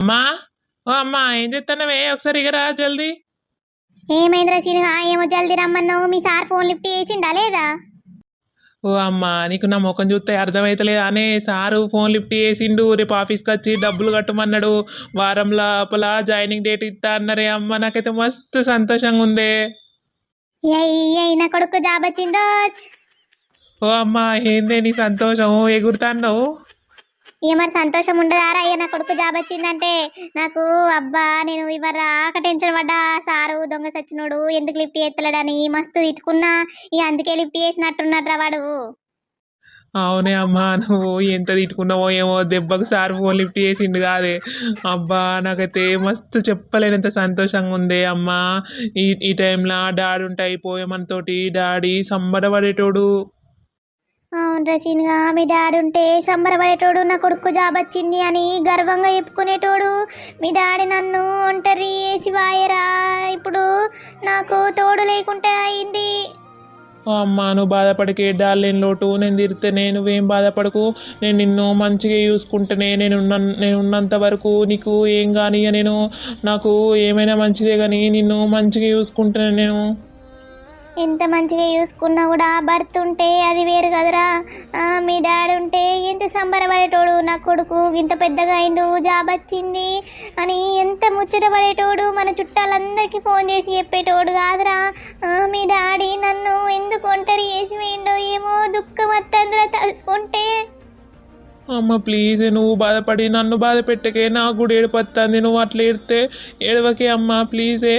అమ్మా ఓ అమ్మా ఏం చేస్తున్నావే ఒకసారి ఇగరా జల్దీ. ఏమైందిరా సినిహా? ఏమో జల్దీ రమ్మన్నావు. మీ సార్ ఫోన్ లిఫ్ట్ చేసిండా లేదా? ఓ అమ్మా నీకు నా ముఖం చూస్తే అర్థమైతలేదు అనే? సారు ఫోన్ లిఫ్ట్ చేసిండు రేపు ఆఫీస్కి వచ్చి డబ్బులు కట్టమన్నాడు. వారం లోపల జాయినింగ్ డేట్ ఇస్తా అన్నారే అమ్మ. నాకైతే మస్తు సంతోషంగా ఉందే ఏయ్ నా కొడుకు జాబ్ వచ్చిందో ఓ అమ్మా ఏందే నీ సంతోషం? ఎగురుతాన్నావు ఇక మరి సంతోషం ఉండదారా? అయ్యా నా కొడుకు జాబ్ వచ్చిందంటే నాకు అబ్బా నేను ఇవ్వరా? ఆక టెన్షన్ పడ్డా. సారు దొంగ సచ్చినోడు ఎందుకు లిఫ్ట్ చేస్తలేడని మస్తు తిట్టుకున్నా. ఇక అందుకే లిఫ్ట్ చేసినట్టున్నట్రా వాడు. అవునే అమ్మా నువ్వు ఎంత తిట్టుకున్నావో ఏమో దెబ్బకు సార్ ఫోన్ లిఫ్ట్ చేసిండు కాదే. అబ్బా నాకైతే మస్తు చెప్పలేనంత సంతోషంగా ఉంది అమ్మా. ఈ ఈ టైంలో డాడీ ఉంటాయి పోయే మనతోటి. డాడీ సంబరపడేటోడు. అవునరా సీన్గా మీ డాడీ ఉంటే సంబరపడేటోడు నా కొడుకు జాబ్ వచ్చింది అని గర్వంగా చెప్పుకునేటోడు. మీ డాడీ నన్ను ఒంటరి వేసి వాయరా. ఇప్పుడు నాకు తోడు లేకుండా అయింది. అమ్మా నువ్వు బాధపడికే డార్లిన్ లోటు. నేను తిరితే నేను ఏం బాధపడకు? నేను నిన్ను మంచిగా చూసుకుంటేనే నేను ఉన్న నేను ఉన్నంత వరకు నీకు ఏం కానీ నేను? నాకు ఏమైనా మంచిదే కానీ నిన్ను మంచిగా చూసుకుంటేనే నేను ఎంత మంచిగా చూసుకున్నా కూడా భర్త ఉంటే అది వేరు కదరా. మీ డాడీ ఉంటే ఎంత సంబరపడేటోడు నా కొడుకు ఇంత పెద్దగా అయిండు జాబ్ వచ్చింది అని ఎంత ముచ్చట పడేటోడు మన చుట్టాలందరికీ ఫోన్ చేసి చెప్పేటోడు కాదురా. మీ డాడీ నన్ను ఎందుకు ఒంటరి చేసి వేయండో ఏమో దుఃఖం అత్తందరూ తలుసుకుంటే. అమ్మ ప్లీజ్ నువ్వు బాధపడి నన్ను బాధ పెట్టకే నాకు కూడా ఏడుపత్తాంది. నువ్వు అట్లా ఏడితే ఏడవకే అమ్మ ప్లీజే